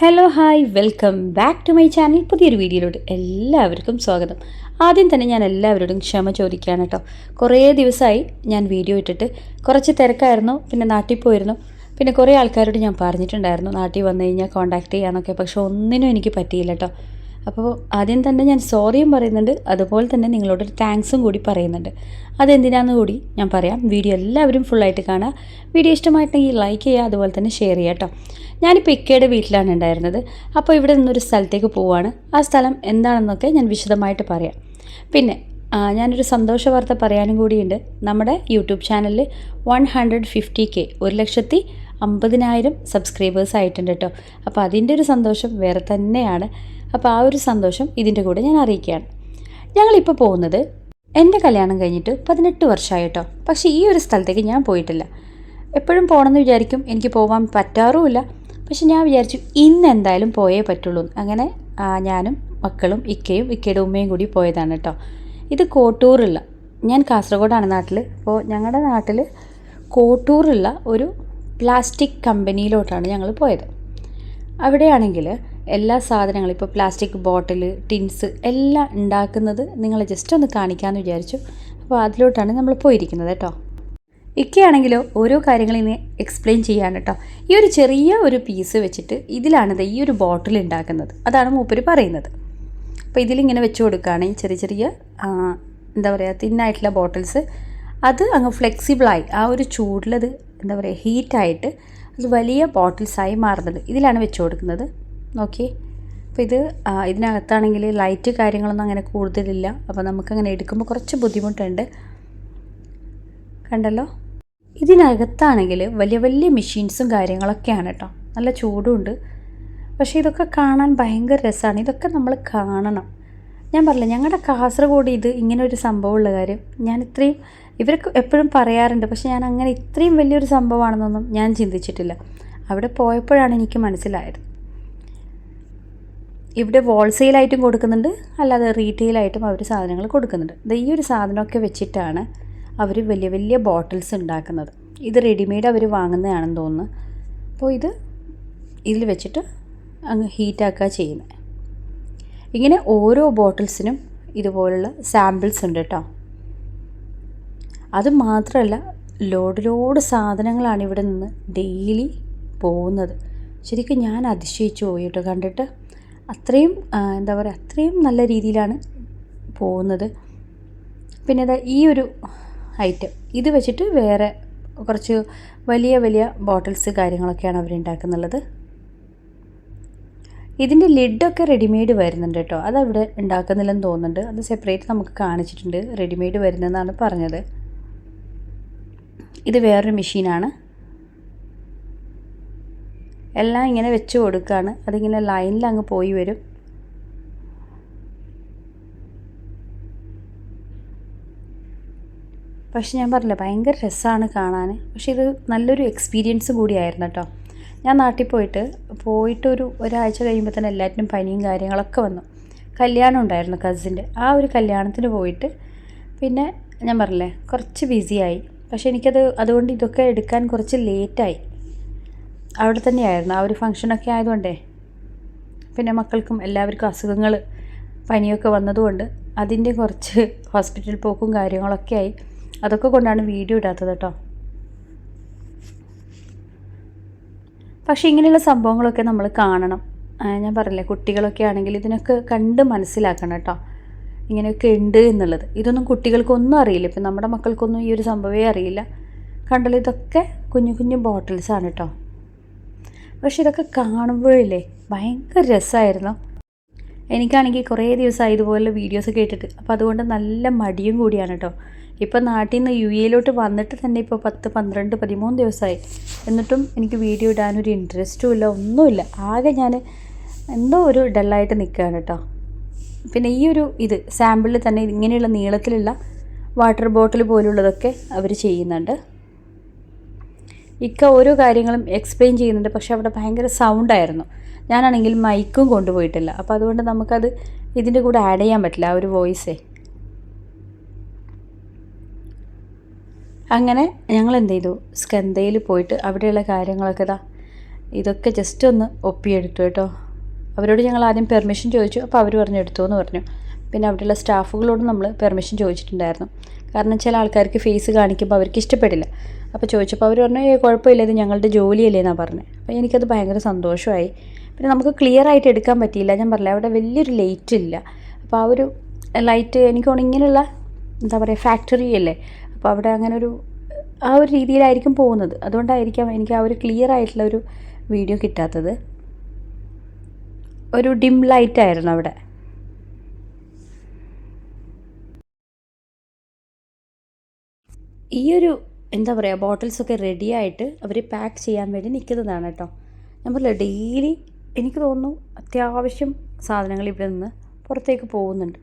Hello hi welcome back to my channel പുതിയൊരു വീഡിയോയിലോട്ട് എല്ലാവർക്കും സ്വാഗതം. ആദ്യം തന്നെ ഞാൻ എല്ലാവരോടും ക്ഷമ ചോദിക്കുകയാണ് കേട്ടോ. കുറേ ദിവസമായി ഞാൻ വീഡിയോ ഇട്ടിട്ട് കുറച്ച് തിരക്കായിരുന്നു പിന്നെ നാട്ടിൽ പോയിരുന്നു. പിന്നെ കുറേ ആൾക്കാരോട് ഞാൻ പറഞ്ഞിട്ടുണ്ടായിരുന്നു നാട്ടിൽ വന്നു കഴിഞ്ഞാൽ കോൺടാക്ട് ചെയ്യാനൊക്കെ പക്ഷെ ഒന്നിനും എനിക്ക് പറ്റിയില്ല കേട്ടോ. അപ്പോൾ ആദ്യം തന്നെ ഞാൻ സോറിയും പറയുന്നുണ്ട് അതുപോലെ തന്നെ നിങ്ങളോടൊരു താങ്ക്സും കൂടി പറയുന്നുണ്ട്. അതെന്തിനാന്ന് കൂടി ഞാൻ പറയാം. വീഡിയോ എല്ലാവരും ഫുള്ളായിട്ട് കാണുക വീഡിയോ ഇഷ്ടമായിട്ടുണ്ടെങ്കിൽ ലൈക്ക് ചെയ്യുക അതുപോലെ തന്നെ ഷെയർ ചെയ്യുക കേട്ടോ ഞാനിപ്പോൾ ഇക്കയുടെ വീട്ടിലാണ് ഉണ്ടായിരുന്നത്. അപ്പോൾ ഇവിടെ നിന്നൊരു സ്ഥലത്തേക്ക് പോവുകയാണ് ആ സ്ഥലം എന്താണെന്നൊക്കെ ഞാൻ വിശദമായിട്ട് പറയാം. പിന്നെ ഞാനൊരു സന്തോഷ വാർത്ത പറയാനും കൂടിയുണ്ട്. നമ്മുടെ യൂട്യൂബ് ചാനലിൽ വൺ ഹൺഡ്രഡ് ഫിഫ്റ്റി കെ ഒരു ലക്ഷത്തി അമ്പതിനായിരം സബ്സ്ക്രൈബേഴ്സ് ആയിട്ടുണ്ട് കേട്ടോ അപ്പോൾ അതിന്റെ ഒരു സന്തോഷം വേറെ തന്നെയാണ്. അപ്പോൾ ആ ഒരു സന്തോഷം ഇതിന്റെ കൂടെ ഞാൻ അറിയിക്കുകയാണ്. ഞങ്ങളിപ്പോൾ പോകുന്നത് എന്റെ കല്യാണം കഴിഞ്ഞിട്ട് പതിനെട്ട് വർഷമായിട്ടോ പക്ഷേ ഈ ഒരു സ്ഥലത്തേക്ക് ഞാൻ പോയിട്ടില്ല. എപ്പോഴും പോകണമെന്ന് വിചാരിക്കും. എനിക്ക് പോകാൻ പറ്റാറുമില്ല. പക്ഷെ ഞാൻ വിചാരിച്ചു ഇന്ന് എന്തായാലും പോയേ പറ്റുള്ളൂ. അങ്ങനെ ഞാനും മക്കളും ഇക്കയും ഇക്കയുടെ ഉമ്മയും കൂടി പോയതാണ് കേട്ടോ ഇത് കോട്ടൂറുള്ള ഞാൻ കാസർഗോഡാണ് നാട്ടിൽ അപ്പോൾ ഞങ്ങളുടെ നാട്ടിൽ കോട്ടൂറുള്ള ഒരു പ്ലാസ്റ്റിക് കമ്പനിയിലോട്ടാണ് ഞങ്ങൾ പോയത്. അവിടെയാണെങ്കിൽ എല്ലാ സാധനങ്ങളും ഇപ്പോൾ പ്ലാസ്റ്റിക് ബോട്ടിൽ ടിൻസ് എല്ലാം ഉണ്ടാക്കുന്നത് നിങ്ങൾ ജസ്റ്റ് ഒന്ന് കാണിക്കാമെന്ന് വിചാരിച്ചു. അപ്പോൾ അതിലോട്ടാണ് നമ്മൾ പോയിരിക്കുന്നത് കേട്ടോ. ഇക്കയാണെങ്കിലോ ഓരോ കാര്യങ്ങൾ ഇനി എക്സ്പ്ലെയിൻ ചെയ്യാൻ കേട്ടോ. ഈ ഒരു ചെറിയ ഒരു പീസ് വെച്ചിട്ട് ഇതിലാണിത് ഈ ഒരു ബോട്ടിൽ ഉണ്ടാക്കുന്നത്. അതാണ് മൂപ്പര് പറയുന്നത്. അപ്പോൾ ഇതിലിങ്ങനെ വെച്ച് കൊടുക്കുകയാണ് ഈ ചെറിയ ചെറിയ എന്താ പറയുക തിന്നായിട്ടുള്ള ബോട്ടിൽസ് അത് അങ്ങ് ഫ്ലെക്സിബിളായി ആ ഒരു ചൂടിലത് എന്താ പറയുക ഹീറ്റായിട്ട് അത് വലിയ ബോട്ടിൽസായി മാറുന്നത് ഇതിലാണ് വെച്ച് കൊടുക്കുന്നത്. നോക്കി. അപ്പോൾ ഇത് ഇതിനകത്താണെങ്കിൽ ലൈറ്റ് കാര്യങ്ങളൊന്നും അങ്ങനെ കൂടുതലില്ല. അപ്പോൾ നമുക്കങ്ങനെ എടുക്കുമ്പോൾ കുറച്ച് ബുദ്ധിമുട്ടുണ്ട്. കണ്ടല്ലോ? ഇതിനകത്താണെങ്കിൽ വലിയ വലിയ മെഷീൻസും കാര്യങ്ങളൊക്കെയാണ് കേട്ടോ. നല്ല ചൂടുണ്ട്. പക്ഷേ ഇതൊക്കെ കാണാൻ ഭയങ്കര രസമാണ്. ഇതൊക്കെ നമ്മൾ കാണണം. ഞാൻ പറഞ്ഞില്ല ഞങ്ങളുടെ കാസർഗോഡ് ഇത് ഇങ്ങനെ ഒരു സംഭവമുള്ള കാര്യം. ഞാൻ ഇത്രയും ഇവർക്ക് എപ്പോഴും പറയാറുണ്ട്. പക്ഷേ ഞാൻ അങ്ങനെ ഇത്രയും വലിയൊരു സംഭവമാണെന്നൊന്നും ഞാൻ ചിന്തിച്ചിട്ടില്ല. അവിടെ പോയപ്പോഴാണ് എനിക്ക് മനസ്സിലായത്. ഇവിടെ ഹോൾസെയിലായിട്ടും കൊടുക്കുന്നുണ്ട്. അല്ലാതെ റീറ്റെയിലായിട്ടും അവർ സാധനങ്ങൾ കൊടുക്കുന്നുണ്ട്. ഈ ഒരു സാധനമൊക്കെ വെച്ചിട്ടാണ് അവർ വലിയ വലിയ ബോട്ടിൽസ് ഉണ്ടാക്കുന്നത്. ഇത് റെഡിമെയ്ഡ് അവർ വാങ്ങുന്നതാണെന്ന് തോന്നുന്നു. അപ്പോൾ ഇത് ഇതിൽ വെച്ചിട്ട് അങ്ങ് ഹീറ്റാക്കുക ചെയ്യുന്നത് ഇങ്ങനെ ഓരോ ബോട്ടിൽസിനും ഇതുപോലുള്ള സാമ്പിൾസ് ഉണ്ട് കേട്ടോ അത് മാത്രമല്ല ലോഡ് ലോഡ് സാധനങ്ങളാണ് ഇവിടെ നിന്ന് ഡെയിലി പോകുന്നത്. ശരിക്കും ഞാൻ അതിശയിച്ചു പോയി കണ്ടിട്ട്. അത്രയും എന്താ പറയുക അത്രയും നല്ല രീതിയിലാണ് പോകുന്നത്. പിന്നെ ദാ ഈ ഒരു ഐറ്റം ഇത് വെച്ചിട്ട് വേറെ കുറച്ച് വലിയ വലിയ ബോട്ടിൽസ് കാര്യങ്ങളൊക്കെയാണ് അവർ ഉണ്ടാക്കുന്നുള്ളത്. ഇതിന്റെ ലിഡൊക്കെ റെഡിമെയ്ഡ് വരുന്നുണ്ട് കേട്ടോ. അതവിടെ ഉണ്ടാക്കുന്നില്ലെന്ന് തോന്നുന്നുണ്ട്. അത് സെപ്പറേറ്റ് നമുക്ക് കാണിച്ചിട്ടുണ്ട് റെഡിമെയ്ഡ് വരുന്നതെന്നാണ് പറഞ്ഞത്. ഇത് വേറൊരു മെഷീനാണ്. എല്ലാം ഇങ്ങനെ വെച്ച് കൊടുക്കുകയാണ് അതിങ്ങനെ ലൈനിൽ അങ്ങ് പോയി വരും. പക്ഷെ ഞാൻ പറഞ്ഞില്ല ഭയങ്കര രസമാണ് കാണാൻ പക്ഷെ ഇത് നല്ലൊരു എക്സ്പീരിയൻസ് കൂടിയായിരുന്നു കേട്ടോ. ഞാൻ നാട്ടിൽ പോയിട്ട് പോയിട്ടൊരു ഒരാഴ്ച കഴിയുമ്പോൾ തന്നെ എല്ലാറ്റിനും പനിയും കാര്യങ്ങളൊക്കെ വന്നു. കല്യാണം ഉണ്ടായിരുന്നു കസിന്റെ ആ ഒരു കല്യാണത്തിന് പോയിട്ട് പിന്നെ ഞാൻ പറഞ്ഞില്ലേ കുറച്ച് ബിസിയായി പക്ഷെ എനിക്കത് അതുകൊണ്ട് ഇതൊക്കെ എടുക്കാൻ കുറച്ച് ലേറ്റായി അവിടെ തന്നെയായിരുന്നു ആ ഒരു ഫങ്ഷനൊക്കെ ആയതുകൊണ്ടേ. പിന്നെ മക്കൾക്കും എല്ലാവർക്കും അസുഖങ്ങൾ പനിയൊക്കെ വന്നതുകൊണ്ട് അതിന്റെ കുറച്ച് ഹോസ്പിറ്റൽ പോക്കും കാര്യങ്ങളൊക്കെ ആയി. അതൊക്കെ കൊണ്ടാണ് വീഡിയോ ഇടാത്തത് കേട്ടോ. പക്ഷേ ഇങ്ങനെയുള്ള സംഭവങ്ങളൊക്കെ നമ്മൾ കാണണം. ഞാൻ പറഞ്ഞില്ലേ കുട്ടികളൊക്കെ ആണെങ്കിൽ ഇതിനൊക്കെ കണ്ട് മനസ്സിലാക്കണം കേട്ടോ. ഇങ്ങനെയൊക്കെ ഉണ്ട് എന്നുള്ളത്. ഇതൊന്നും കുട്ടികൾക്കൊന്നും അറിയില്ല. ഇപ്പം നമ്മുടെ മക്കൾക്കൊന്നും ഈ ഒരു സംഭവമേ അറിയില്ല. കണ്ടല്ലോ ഇതൊക്കെ കുഞ്ഞു കുഞ്ഞു ബോട്ടിൽസാണ് കേട്ടോ. പക്ഷെ ഇതൊക്കെ കാണുമ്പോഴില്ലേ ഭയങ്കര രസമായിരുന്നു എനിക്കാണെങ്കിൽ കുറേ ദിവസമായി ഇതുപോലുള്ള വീഡിയോസ് കേട്ടിട്ട് അപ്പോൾ അതുകൊണ്ട് നല്ല മടിയും കൂടിയാണ് കേട്ടോ ഇപ്പോൾ നാട്ടിൽ നിന്ന് യു എയിലോട്ട് വന്നിട്ട് തന്നെ ഇപ്പോൾ പത്ത് പന്ത്രണ്ട് പതിമൂന്ന് ദിവസമായി. എന്നിട്ടും എനിക്ക് വീഡിയോ ഇടാനൊരു ഇൻട്രസ്റ്റും ഇല്ല ഒന്നുമില്ല ആകെ ഞാൻ എന്തോ ഒരു ഡള്ളായിട്ട് നിൽക്കുകയാണ് കേട്ടോ പിന്നെ ഈ ഒരു ഇത് സാമ്പിളിൽ തന്നെ ഇങ്ങനെയുള്ള നീളത്തിലുള്ള വാട്ടർ ബോട്ടിൽ പോലുള്ളതൊക്കെ അവർ ചെയ്യുന്നുണ്ട്. ഇക്ക ഓരോ കാര്യങ്ങളും എക്സ്പ്ലെയിൻ ചെയ്യുന്നുണ്ട്. പക്ഷേ അവിടെ ഭയങ്കര സൗണ്ടായിരുന്നു ഞാനാണെങ്കിൽ മൈക്കും കൊണ്ടുപോയിട്ടില്ല. അപ്പോൾ അതുകൊണ്ട് നമുക്കത് ഇതിന്റെ കൂടെ ആഡ് ചെയ്യാൻ പറ്റില്ല ആ ഒരു വോയിസേ അങ്ങനെ ഞങ്ങൾ എന്ത് ചെയ്തു സ്കന്ദയിൽ പോയിട്ട് അവിടെയുള്ള കാര്യങ്ങളൊക്കെ ഇതാ ഇതൊക്കെ ജസ്റ്റ് ഒന്ന് ഒപ്പിയെടുത്തു കേട്ടോ. അവരോട് ഞങ്ങൾ ആദ്യം പെർമിഷൻ ചോദിച്ചു. അപ്പോൾ അവർ പറഞ്ഞു എടുത്തു എന്ന് പറഞ്ഞു. പിന്നെ അവിടെയുള്ള സ്റ്റാഫുകളോട് നമ്മൾ പെർമിഷൻ ചോദിച്ചിട്ടുണ്ടായിരുന്നു. കാരണം ചില ആൾക്കാർക്ക് ഫേസ് കാണിക്കുമ്പോൾ അവർക്ക് ഇഷ്ടപ്പെടില്ല. അപ്പോൾ ചോദിച്ചപ്പോൾ അവർ പറഞ്ഞു ഏ കുഴപ്പമില്ല ഇത് ഞങ്ങളുടെ ജോലിയല്ലേ എന്നാണ് പറഞ്ഞത്. അപ്പോൾ എനിക്കത് ഭയങ്കര സന്തോഷമായി. പിന്നെ നമുക്ക് ക്ലിയർ ആയിട്ട് എടുക്കാൻ പറ്റിയില്ല. ഞാൻ പറഞ്ഞില്ല അവിടെ വലിയൊരു ലൈറ്റ് ഇല്ല. അപ്പോൾ ആ ഒരു ലൈറ്റ് എനിക്ക് ഇങ്ങനെയുള്ള എന്താ പറയുക ഫാക്ടറി അല്ലേ? അപ്പോൾ അവിടെ അങ്ങനെ ഒരു ആ ഒരു രീതിയിലായിരിക്കും പോകുന്നത്. അതുകൊണ്ടായിരിക്കാം എനിക്ക് ആ ഒരു ക്ലിയർ ആയിട്ടുള്ള ഒരു വീഡിയോ കിട്ടാത്തത്. ഒരു ഡിം ലൈറ്റ് ആയിരുന്നു അവിടെ. ഈ ഒരു എന്താ പറയുക ബോട്ടിൽസൊക്കെ റെഡി ആയിട്ട് അവർ പാക്ക് ചെയ്യാൻ വേണ്ടി നിൽക്കുന്നതാണ് കേട്ടോ. പറഞ്ഞില്ല ഡെയിലി എനിക്ക് തോന്നുന്നു അത്യാവശ്യം സാധനങ്ങൾ ഇവിടെ നിന്ന് പുറത്തേക്ക് പോകുന്നുണ്ട്.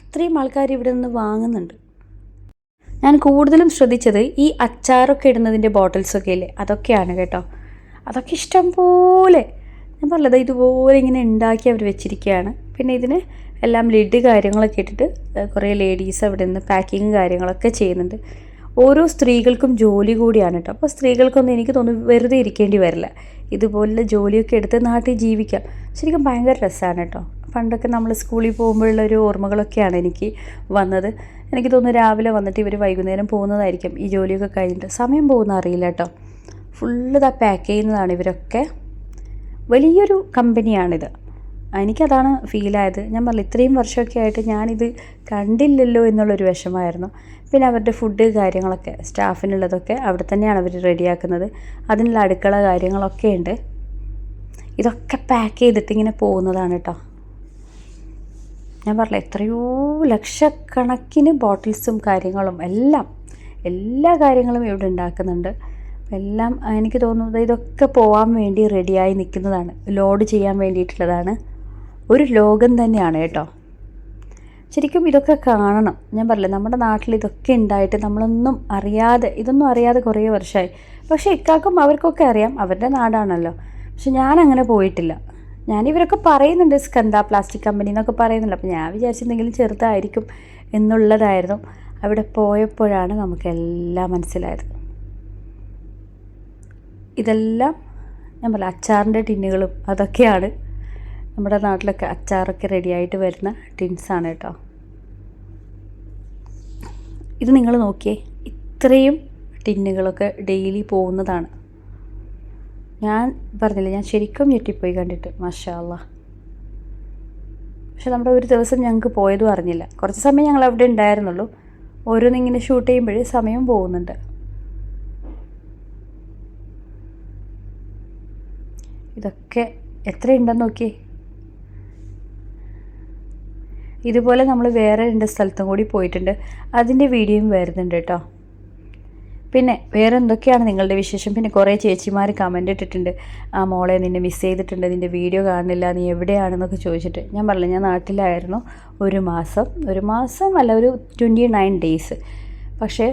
അത്രയും ആൾക്കാർ ഇവിടെ നിന്ന് വാങ്ങുന്നുണ്ട്. ഞാൻ കൂടുതലും ശ്രദ്ധിച്ചത് ഈ അച്ചാറൊക്കെ ഇടുന്നതിന്റെ ബോട്ടിൽസൊക്കെ ഇല്ലേ അതൊക്കെയാണ് കേട്ടോ. അതൊക്കെ ഇഷ്ടം പോലെ ഞാൻ പറഞ്ഞത് ഇതുപോലെ ഇങ്ങനെ ഉണ്ടാക്കി അവർ വെച്ചിരിക്കുകയാണ്. പിന്നെ ഇതിന് എല്ലാം ലിഡ് കാര്യങ്ങളൊക്കെ ഇട്ടിട്ട് കുറേ ലേഡീസ് അവിടെ നിന്ന് പാക്കിങ് കാര്യങ്ങളൊക്കെ ചെയ്യുന്നുണ്ട്. ഓരോ സ്ത്രീകൾക്കും ജോലി കൂടിയാണ് കേട്ടോ. അപ്പോൾ സ്ത്രീകൾക്കൊന്നും എനിക്ക് തോന്നുന്നു വെറുതെ ഇരിക്കേണ്ടി വരില്ല. ഇതുപോലെ ജോലിയൊക്കെ എടുത്ത് നാട്ടിൽ ജീവിക്കാം. ശരിക്കും ഭയങ്കര രസമാണ് കേട്ടോ. പണ്ടൊക്കെ നമ്മൾ സ്കൂളിൽ പോകുമ്പോഴുള്ള ഒരു ഓർമ്മകളൊക്കെയാണ് എനിക്ക് വന്നത്. എനിക്ക് തോന്നുന്നു രാവിലെ വന്നിട്ട് ഇവർ വൈകുന്നേരം പോകുന്നതായിരിക്കും ഈ ജോലിയൊക്കെ കഴിഞ്ഞിട്ട്. സമയം പോകുന്ന അറിയില്ല കേട്ടോ. ഫുള്ള് ഇതാ പാക്ക് ചെയ്യുന്നതാണ് ഇവരൊക്കെ. വലിയൊരു കമ്പനിയാണിത് എനിക്കതാണ് ഫീലായത് ഞാൻ പറഞ്ഞു ഇത്രയും വർഷമൊക്കെ ആയിട്ട് ഞാനിത് കണ്ടില്ലല്ലോ എന്നുള്ളൊരു വിഷമമായിരുന്നു. പിന്നെ അവരുടെ ഫുഡ് കാര്യങ്ങളൊക്കെ സ്റ്റാഫിനുള്ളതൊക്കെ അവിടെ തന്നെയാണ് അവർ റെഡിയാക്കുന്നത് അതിനുള്ള അടുക്കള കാര്യങ്ങളൊക്കെ ഉണ്ട്. ഇതൊക്കെ പാക്ക് ചെയ്തിട്ട് ഇങ്ങനെ പോകുന്നതാണ് കേട്ടോ ഞാൻ പറഞ്ഞില്ല എത്രയോ ലക്ഷക്കണക്കിന് ബോട്ടിൽസും കാര്യങ്ങളും എല്ലാം എല്ലാ കാര്യങ്ങളും ഇവിടെ ഉണ്ടാക്കുന്നുണ്ട്. എല്ലാം എനിക്ക് തോന്നുന്നത് ഇതൊക്കെ പോകാൻ വേണ്ടി റെഡിയായി നിൽക്കുന്നതാണ്. ലോഡ് ചെയ്യാൻ വേണ്ടിയിട്ടുള്ളതാണ്. ഒരു ലോകം തന്നെയാണ് കേട്ടോ. ശരിക്കും ഇതൊക്കെ കാണണം. ഞാൻ പറഞ്ഞില്ല നമ്മുടെ നാട്ടിൽ ഇതൊക്കെ ഉണ്ടായിട്ട് നമ്മളൊന്നും അറിയാതെ ഇതൊന്നും അറിയാതെ കുറേ വർഷമായി. പക്ഷേ ഇക്കാക്കും അവർക്കൊക്കെ അറിയാം അവരുടെ നാടാണല്ലോ. പക്ഷെ ഞാൻ അങ്ങനെ പോയിട്ടില്ല. ഞാൻ ഇവരൊക്കെ പറയുന്നുണ്ട് സ്കന്ദ പ്ലാസ്റ്റിക് കമ്പനി എന്നൊക്കെ പറയുന്നുണ്ട്. അപ്പോൾ ഞാൻ വിചാരിച്ചെന്തെങ്കിലും ചെറുതായിരിക്കും എന്നുള്ളതായിരുന്നു. അവിടെ പോയപ്പോഴാണ് നമുക്കെല്ലാം മനസ്സിലായത്. ഇതെല്ലാം ഞാൻ പറയാം അച്ചാറിന്റെ ടിന്നുകളും അതൊക്കെയാണ്. നമ്മുടെ നാട്ടിലൊക്കെ അച്ചാറൊക്കെ റെഡിയായിട്ട് വരുന്ന ടിൻസാണ് കേട്ടോ. ഇത് നിങ്ങൾ നോക്കിയേ ഇത്രയും ടിന്നുകളൊക്കെ ഡെയിലി പോകുന്നതാണ്. ഞാൻ പറഞ്ഞില്ല ഞാൻ ശരിക്കും ഞെട്ടിപ്പോയി കണ്ടിട്ട് മഷാല്ല പക്ഷെ നമ്മുടെ ഒരു ദിവസം ഞങ്ങൾക്ക് പോയതും അറിഞ്ഞില്ല. കുറച്ച് സമയം ഞങ്ങൾ അവിടെ ഉണ്ടായിരുന്നുള്ളൂ. ഓരോന്നിങ്ങനെ ഷൂട്ട് ചെയ്യുമ്പോഴേ സമയം പോകുന്നുണ്ട്. ഇതൊക്കെ എത്രയുണ്ടെന്ന് നോക്കിയേ ഇതുപോലെ നമ്മൾ വേറെ രണ്ട് സ്ഥലത്തും കൂടി പോയിട്ടുണ്ട്. അതിന്റെ വീഡിയോയും വരുന്നുണ്ട് കേട്ടോ. പിന്നെ വേറെ എന്തൊക്കെയാണ് നിങ്ങളുടെ വിശേഷം? പിന്നെ കുറേ ചേച്ചിമാർ കമന്റ് ഇട്ടിട്ടുണ്ട്. ആ മോളെ നിന്നെ മിസ് ചെയ്തിട്ടുണ്ട് നിന്റെ വീഡിയോ കാണുന്നില്ല നീ എവിടെയാണെന്നൊക്കെ ചോദിച്ചിട്ട്. ഞാൻ പറഞ്ഞു ഞാൻ നാട്ടിലായിരുന്നു ഒരു മാസം. ഒരു മാസം അല്ല ഒരു ട്വന്റി നയൻ ഡേയ്സ് പക്ഷേ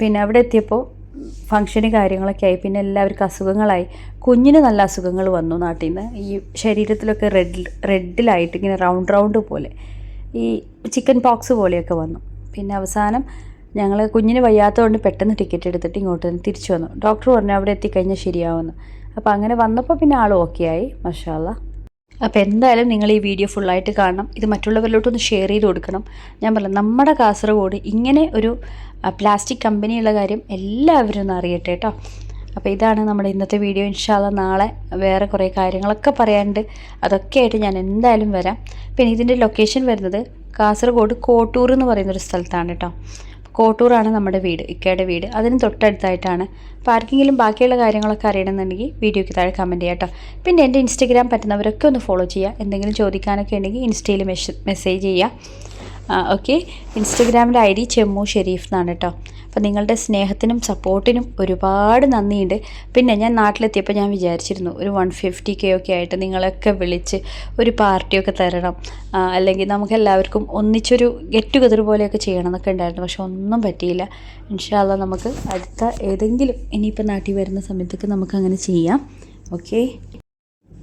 പിന്നെ അവിടെ എത്തിയപ്പോൾ ഫങ്ഷന് കാര്യങ്ങളൊക്കെ ആയി. പിന്നെ എല്ലാവർക്കും അസുഖങ്ങളായി. കുഞ്ഞിന് നല്ല അസുഖങ്ങൾ വന്നു നാട്ടിൽ നിന്ന് ഈ ശരീരത്തിലൊക്കെ റെഡ് റെഡിലായിട്ട് ഇങ്ങനെ റൗണ്ട് റൗണ്ട് പോലെ. ഈ ചിക്കൻ പോക്സ് പോലെയൊക്കെ വന്നു. പിന്നെ അവസാനം ഞങ്ങൾ കുഞ്ഞിന് വയ്യാത്തതുകൊണ്ട് പെട്ടെന്ന് ടിക്കറ്റ് എടുത്തിട്ട് ഇങ്ങോട്ട് തന്നെ തിരിച്ചു വന്നു. ഡോക്ടർ പറഞ്ഞു അവിടെ എത്തിക്കഴിഞ്ഞാൽ ശരിയാവുമെന്ന് അപ്പോൾ അങ്ങനെ വന്നപ്പോൾ പിന്നെ ആൾ ഓക്കെ ആയി മഷാല്ല അപ്പോൾ എന്തായാലും നിങ്ങൾ ഈ വീഡിയോ ഫുള്ളായിട്ട് കാണണം. ഇത് മറ്റുള്ളവരിലോട്ടൊന്ന് ഷെയർ ചെയ്ത് കൊടുക്കണം. ഞാൻ പറഞ്ഞു നമ്മുടെ കാസർഗോഡ് ഇങ്ങനെ ഒരു പ്ലാസ്റ്റിക് കമ്പനിയുള്ള കാര്യം എല്ലാവരും ഒന്ന് അറിയട്ടെ കേട്ടോ അപ്പോൾ ഇതാണ് നമ്മുടെ ഇന്നത്തെ വീഡിയോ. ഇൻഷാല്ല നാളെ വേറെ കുറേ കാര്യങ്ങളൊക്കെ പറയാനുണ്ട്. അതൊക്കെ ആയിട്ട് ഞാൻ എന്തായാലും വരാം. പിന്നെ ഇതിന്റെ ലൊക്കേഷൻ വരുന്നത് കാസർഗോഡ് കോട്ടൂർ എന്ന് പറയുന്നൊരു സ്ഥലത്താണ് കേട്ടോ. കോട്ടൂറാണ് നമ്മുടെ വീട് ഇക്കയുടെ വീട്. അതിന് തൊട്ടടുത്തായിട്ടാണ്. അപ്പോൾ ആർക്കെങ്കിലും ബാക്കിയുള്ള കാര്യങ്ങളൊക്കെ അറിയണമെന്നുണ്ടെങ്കിൽ വീഡിയോയ്ക്ക് താഴെ കമന്റ് ചെയ്യാം കേട്ടോ. പിന്നെ എന്റെ ഇൻസ്റ്റഗ്രാം പറ്റുന്നവരൊക്കെ ഒന്ന് ഫോളോ ചെയ്യുക. എന്തെങ്കിലും ചോദിക്കാനൊക്കെ ഉണ്ടെങ്കിൽ ഇൻസ്റ്റയിൽ മെസ്സേജ് ചെയ്യുക. ഓക്കെ ഇൻസ്റ്റഗ്രാമിന്റെ ഐ ഡി ചെമ്മു ഷെരീഫ് എന്നാണ് കേട്ടോ. അപ്പോൾ നിങ്ങളുടെ സ്നേഹത്തിനും സപ്പോർട്ടിനും ഒരുപാട് നന്ദിയുണ്ട്. പിന്നെ ഞാൻ നാട്ടിലെത്തിയപ്പോൾ ഞാൻ വിചാരിച്ചിരുന്നു ഒരു വൺ ഫിഫ്റ്റി കെ ഒക്കെ ആയിട്ട് നിങ്ങളൊക്കെ വിളിച്ച് ഒരു പാർട്ടിയൊക്കെ തരണം. അല്ലെങ്കിൽ നമുക്ക് എല്ലാവർക്കും ഒന്നിച്ചൊരു ഗെറ്റ് ടുഗദർ പോലെയൊക്കെ ചെയ്യണം എന്നൊക്കെ ഉണ്ടായിരുന്നു. പക്ഷെ ഒന്നും പറ്റിയില്ല. ഇൻഷാല്ല നമുക്ക് അടുത്ത ഏതെങ്കിലും ഇനിയിപ്പോൾ നാട്ടിൽ വരുന്ന സമയത്തൊക്കെ നമുക്ക് അങ്ങനെ ചെയ്യാം. ഓക്കെ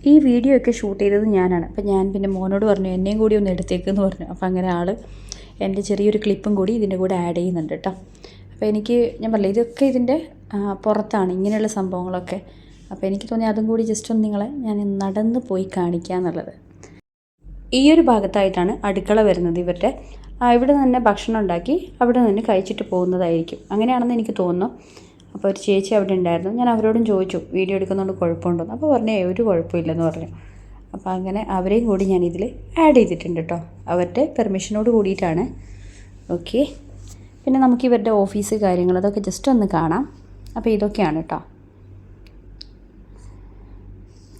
ഈ വീഡിയോ ഒക്കെ ഷൂട്ട് ചെയ്തത് ഞാനാണ്. അപ്പം ഞാൻ പിന്നെ മോനോട് പറഞ്ഞു എന്നെയും കൂടി ഒന്ന് എടുത്തേക്കെന്ന് പറഞ്ഞു. അപ്പം അങ്ങനെ ആൾ എന്റെ ചെറിയൊരു ക്ലിപ്പും കൂടി ഇതിന്റെ കൂടെ ആഡ് ചെയ്യുന്നുണ്ട് കേട്ടോ അപ്പോൾ എനിക്ക് ഞാൻ പറഞ്ഞില്ല ഇതൊക്കെ ഇതിന്റെ പുറത്താണ് ഇങ്ങനെയുള്ള സംഭവങ്ങളൊക്കെ. അപ്പോൾ എനിക്ക് തോന്നി അതും കൂടി ജസ്റ്റ് ഒന്ന് നിങ്ങളെ ഞാൻ നടന്ന് പോയി കാണിക്കുക എന്നുള്ളത്. ഈ ഒരു ഭാഗത്തായിട്ടാണ് അടുക്കള വരുന്നത് ഇവരുടെ. ഇവിടെ നിന്ന് തന്നെ ഭക്ഷണം ഉണ്ടാക്കി അവിടെ നിന്ന് കഴിച്ചിട്ട് പോകുന്നതായിരിക്കും. അങ്ങനെയാണെന്ന് എനിക്ക് തോന്നുന്നു. അപ്പോൾ ഒരു ചേച്ചി അവിടെ ഉണ്ടായിരുന്നു. ഞാൻ അവരോടും ചോദിച്ചു വീഡിയോ എടുക്കുന്നതുകൊണ്ട് കുഴപ്പമുണ്ടോ അപ്പോൾ പറഞ്ഞു "ഏയ്, ഒരു കുഴപ്പമില്ലെന്ന് പറഞ്ഞു. അപ്പോൾ അങ്ങനെ അവരെയും കൂടി ഞാൻ ഇതിൽ ആഡ് ചെയ്തിട്ടുണ്ട് കേട്ടോ. അവരുടെ പെർമിഷനോട് കൂടിയിട്ടാണ്. ഓക്കെ പിന്നെ നമുക്ക് ഇവരുടെ ഓഫീസ് കാര്യങ്ങൾ അതൊക്കെ ജസ്റ്റ് ഒന്ന് കാണാം. അപ്പോൾ ഇതൊക്കെയാണ് കേട്ടോ.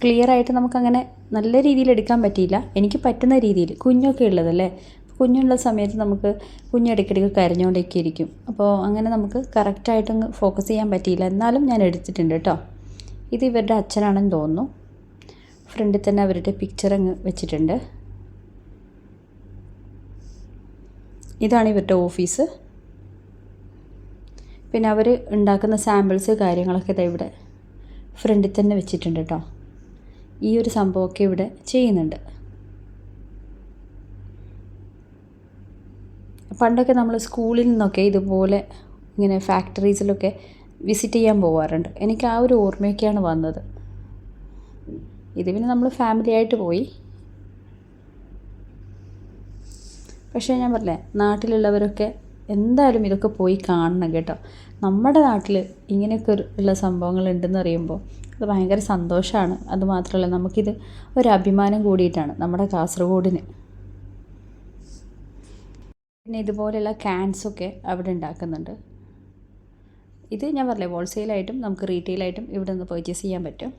ക്ലിയർ ആയിട്ട് നമുക്കങ്ങനെ നല്ല രീതിയിൽ എടുക്കാൻ പറ്റിയില്ല. എനിക്ക് പറ്റുന്ന രീതിയിൽ കുഞ്ഞൊക്കെ ഉള്ളതല്ലേ? കുഞ്ഞുള്ള സമയത്ത് നമുക്ക് കുഞ്ഞ് ഇടയ്ക്കിടയ്ക്ക് കരഞ്ഞുകൊണ്ടൊക്കെ ഇരിക്കും അപ്പോൾ അങ്ങനെ നമുക്ക് കറക്റ്റായിട്ടൊന്ന് ഫോക്കസ് ചെയ്യാൻ പറ്റിയില്ല. എന്നാലും ഞാൻ എടുത്തിട്ടുണ്ട് കേട്ടോ. ഇത് ഇവരുടെ അച്ഛനാണെന്ന് തോന്നുന്നു. ഫ്രണ്ടിൽ തന്നെ അവരുടെ പിക്ചർ അങ്ങ് വെച്ചിട്ടുണ്ട്. ഇതാണ് ഇവരുടെ ഓഫീസ് പിന്നെ അവർ ഉണ്ടാക്കുന്ന സാമ്പിൾസ് കാര്യങ്ങളൊക്കെ ഇതാ ഇവിടെ ഫ്രണ്ടിൽ തന്നെ വെച്ചിട്ടുണ്ട് കേട്ടോ. ഈ ഒരു സംഭവമൊക്കെ ഇവിടെ ചെയ്യുന്നുണ്ട്. പണ്ടൊക്കെ നമ്മൾ സ്കൂളിൽ നിന്നൊക്കെ ഇതുപോലെ ഇങ്ങനെ ഫാക്ടറീസിലൊക്കെ വിസിറ്റ് ചെയ്യാൻ പോവാറുണ്ട്. എനിക്ക് ആ ഒരു ഓർമ്മയൊക്കെയാണ് വന്നത്. ഇത് പിന്നെ നമ്മൾ ഫാമിലി ആയിട്ട് പോയി. പക്ഷേ ഞാൻ പറഞ്ഞേ നാട്ടിലുള്ളവരൊക്കെ എന്തായാലും ഇതൊക്കെ പോയി കാണണം കേട്ടോ. നമ്മുടെ നാട്ടിൽ ഇങ്ങനെയൊക്കെ ഉള്ള സംഭവങ്ങൾ ഉണ്ടെന്ന് അറിയുമ്പോൾ അത് ഭയങ്കര സന്തോഷമാണ് അതുമാത്രമല്ല നമുക്കിത് ഒരു അഭിമാനം കൂടിയിട്ടാണ് നമ്മുടെ കാസർഗോഡിന്. പിന്നെ ഇതുപോലെയുള്ള ക്യാൻസൊക്കെ അവിടെ ഉണ്ടാക്കുന്നുണ്ട്. ഇത് ഞാൻ പറഞ്ഞില്ലേ ഹോൾസെയിലായിട്ടും നമുക്ക് റീറ്റെയിലായിട്ടും ഇവിടെ നിന്ന് പർച്ചേസ് ചെയ്യാൻ പറ്റും.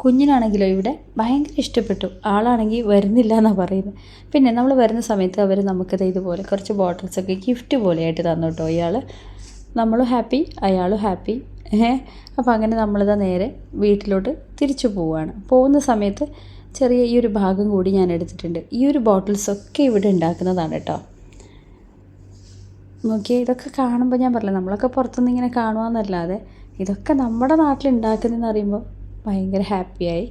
കുഞ്ഞിനാണെങ്കിലോ ഇവിടെ ഭയങ്കര ഇഷ്ടപ്പെട്ടു. ആളാണെങ്കിൽ വരുന്നില്ല എന്നാണ് പറയുന്നത് പിന്നെ നമ്മൾ വരുന്ന സമയത്ത് അവർ നമുക്കത് ഇതുപോലെ കുറച്ച് ബോട്ടിൽസൊക്കെ ഗിഫ്റ്റ് പോലെയായിട്ട് തന്നു കേട്ടോ ഇയാൾ നമ്മളും ഹാപ്പി അയാളും ഹാപ്പി ഏഹ് അപ്പോൾ അങ്ങനെ നമ്മളിതാ നേരെ വീട്ടിലോട്ട് തിരിച്ചു പോവുകയാണ് പോകുന്ന സമയത്ത് ചെറിയ ഈ ഒരു ഭാഗം കൂടി ഞാൻ എടുത്തിട്ടുണ്ട്. ഈ ഒരു ബോട്ടിൽസൊക്കെ ഇവിടെ ഉണ്ടാക്കുന്നതാണ് കേട്ടോ. നോക്കിയേ ഇതൊക്കെ കാണുമ്പോൾ ഞാൻ പറഞ്ഞില്ല നമ്മളൊക്കെ പുറത്തുനിന്ന് ഇങ്ങനെ കാണുവാന്നല്ലാതെ ഇതൊക്കെ നമ്മുടെ നാട്ടിൽ ഉണ്ടാക്കുന്നതെന്ന് അറിയുമ്പോൾ ഭയങ്കര ഹാപ്പിയായി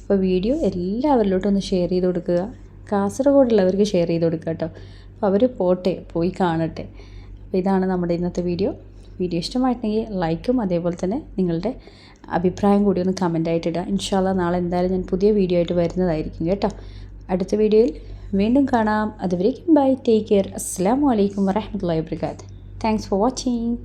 അപ്പോൾ വീഡിയോ എല്ലാവരിലോട്ടും ഒന്ന് ഷെയർ ചെയ്ത് കൊടുക്കുക. കാസർഗോഡുള്ളവർക്ക് ഷെയർ ചെയ്ത് കൊടുക്കുക കേട്ടോ. അപ്പോൾ അവർ പോട്ടെ പോയി കാണട്ടെ. അപ്പോൾ ഇതാണ് നമ്മുടെ ഇന്നത്തെ വീഡിയോ വീഡിയോ ഇഷ്ടമായിട്ടുണ്ടെങ്കിൽ ലൈക്കും അതേപോലെ തന്നെ നിങ്ങളുടെ അഭിപ്രായം കൂടി ഒന്ന് കമന്റ് ഇടുക. ഇൻഷാല്ല നാളെ എന്തായാലും ഞാൻ പുതിയ വീഡിയോ ആയിട്ട് വരുന്നതായിരിക്കും കേട്ടോ. അടുത്ത വീഡിയോയിൽ വീണ്ടും കാണാം. അതുവരേക്കും ബൈ ടേക്ക് കെയർ അസ്സാം വലൈക്കും വരഹമുല്ലാ വാബർക്കാത്ത് താങ്ക്സ് ഫോർ വാച്ചിങ്